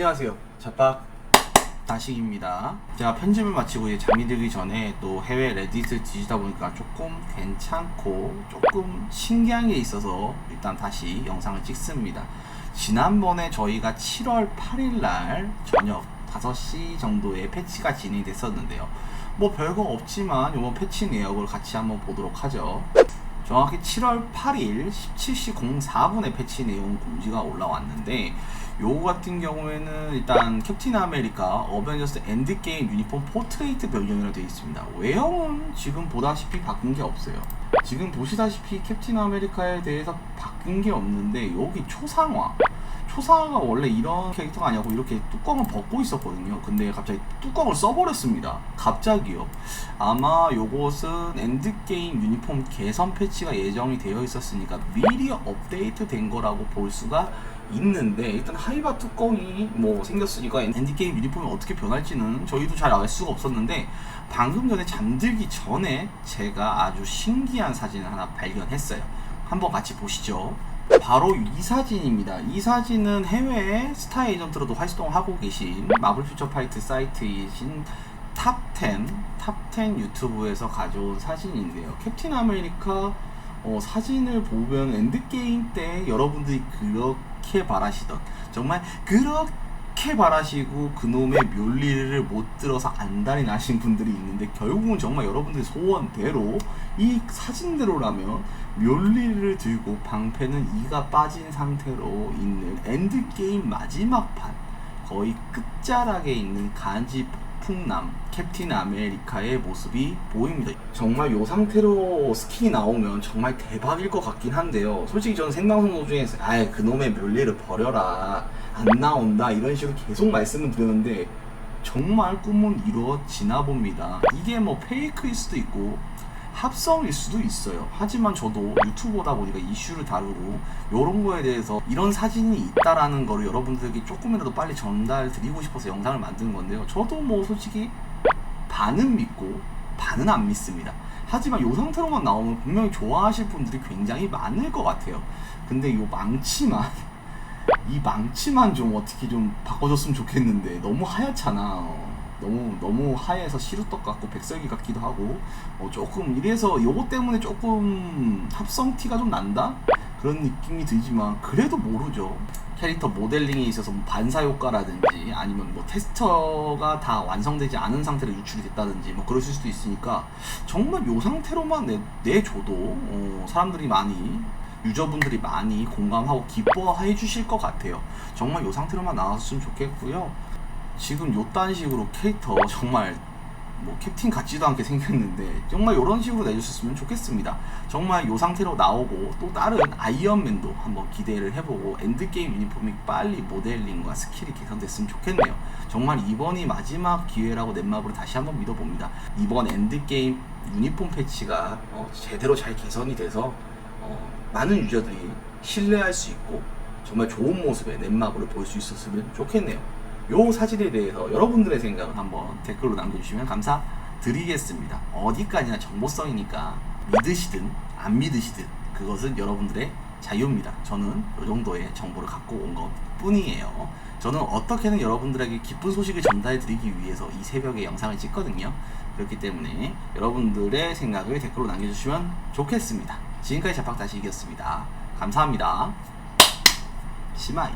안녕하세요. 자박 다식입니다. 제가 편집을 마치고 이제 잠이 들기 전에 또 해외 레딧을 뒤지다 보니까 조금 괜찮고 조금 신기한 게 있어서 일단 다시 영상을 찍습니다. 지난번에 저희가 7월 8일 날 저녁 5시 정도에 패치가 진행됐었는데요. 뭐 별거 없지만 이번 패치 내역을 같이 한번 보도록 하죠. 정확히 7월 8일 17시 04분에 패치 내용 공지가 올라왔는데 요거 같은 경우에는 일단 캡틴 아메리카 어벤져스 엔드게임 유니폼 포트레이트 변경이라 되어 있습니다. 외형은 지금 보다시피 바뀐 게 없어요. 지금 보시다시피 캡틴 아메리카에 대해서 바뀐 게 없는데 여기 초상화 초상화가 원래 이런 캐릭터가 아니고 이렇게 뚜껑을 벗고 있었거든요. 근데 갑자기 뚜껑을 써버렸습니다. 갑자기요. 아마 요것은 엔드게임 유니폼 개선 패치가 예정이 되어 있었으니까 미리 업데이트 된 거라고 볼 수가 있는데 일단 하이바 뚜껑이 뭐 생겼으니까 엔드게임 유니폼이 어떻게 변할지는 저희도 잘 알 수가 없었는데 방금 전에 잠들기 전에 제가 아주 신기한 사진을 하나 발견했어요. 한번 같이 보시죠. 바로 이 사진입니다. 이 사진은 해외 스타 에이전트로도 활동하고 계신 마블 퓨처 파이트 사이트이신 탑10, 탑10 유튜브에서 가져온 사진인데요. 캡틴 아메리카 어, 사진을 보면 엔드게임 때 여러분들이 그렇게 바라시던 정말 그렇게 바라시고 그놈의 묘리를 못 들어서 안달이 나신 분들이 있는데 결국은 정말 여러분들의 소원대로 이 사진대로라면 묘리를 들고 방패는 이가 빠진 상태로 있는 엔드게임 마지막 판 거의 끝자락에 있는 간지 폭풍남 캡틴 아메리카의 모습이 보입니다. 정말 이 상태로 스킨이 나오면 정말 대박일 것 같긴 한데요. 솔직히 저는 생방송 도중에서 아예 그놈의 묘리를 버려라 안 나온다 이런 식으로 계속 말씀을 드렸는데 정말 꿈은 이루어지나 봅니다. 이게 뭐 페이크일 수도 있고 합성일 수도 있어요. 하지만 저도 유튜버다 보니까 이슈를 다루고 이런 거에 대해서 이런 사진이 있다라는 거를 여러분들에게 조금이라도 빨리 전달 드리고 싶어서 영상을 만든 건데요. 저도 뭐 솔직히 반은 믿고 반은 안 믿습니다. 하지만 이 상태로만 나오면 분명히 좋아하실 분들이 굉장히 많을 것 같아요. 근데 이 망치만 이 망치만 좀 어떻게 좀 바꿔줬으면 좋겠는데 너무 하얗잖아. 어, 너무 너무 하얘서 시루떡 같고 백설기 같기도 하고 어, 조금 이래서 요거 때문에 조금 합성 티가 좀 난다 그런 느낌이 들지만 그래도 모르죠. 캐릭터 모델링에 있어서 뭐 반사 효과라든지 아니면 뭐 테스터가 다 완성되지 않은 상태로 유출이 됐다든지 뭐 그러실 수도 있으니까 정말 요 상태로만 내, 내줘도 어, 사람들이 많이 유저분들이 많이 공감하고 기뻐해 주실 것 같아요. 정말 요 상태로만 나왔으면 좋겠고요. 지금 요딴 식으로 캐릭터 정말 뭐 캡틴 같지도 않게 생겼는데 정말 이런 식으로 내주셨으면 좋겠습니다. 정말 요 상태로 나오고 또 다른 아이언맨도 한번 기대를 해보고 엔드게임 유니폼이 빨리 모델링과 스킬이 개선됐으면 좋겠네요. 정말 이번이 마지막 기회라고 넷마블을 다시 한번 믿어봅니다. 이번 엔드게임 유니폼 패치가 어, 제대로 잘 개선이 돼서 어, 많은 유저들이 신뢰할 수 있고 정말 좋은 모습의 넷마블을 볼 수 있었으면 좋겠네요. 요 사진에 대해서 여러분들의 생각을 한번 댓글로 남겨주시면 감사드리겠습니다. 어디까지나 정보성이니까 믿으시든 안 믿으시든 그것은 여러분들의 자유입니다. 저는 이 정도의 정보를 갖고 온 것 뿐이에요. 저는 어떻게든 여러분들에게 기쁜 소식을 전달해 드리기 위해서 이 새벽에 영상을 찍거든요. 그렇기 때문에 여러분들의 생각을 댓글로 남겨주시면 좋겠습니다. 지금까지 자팍다시 이겼습니다. 감사합니다. 시마이.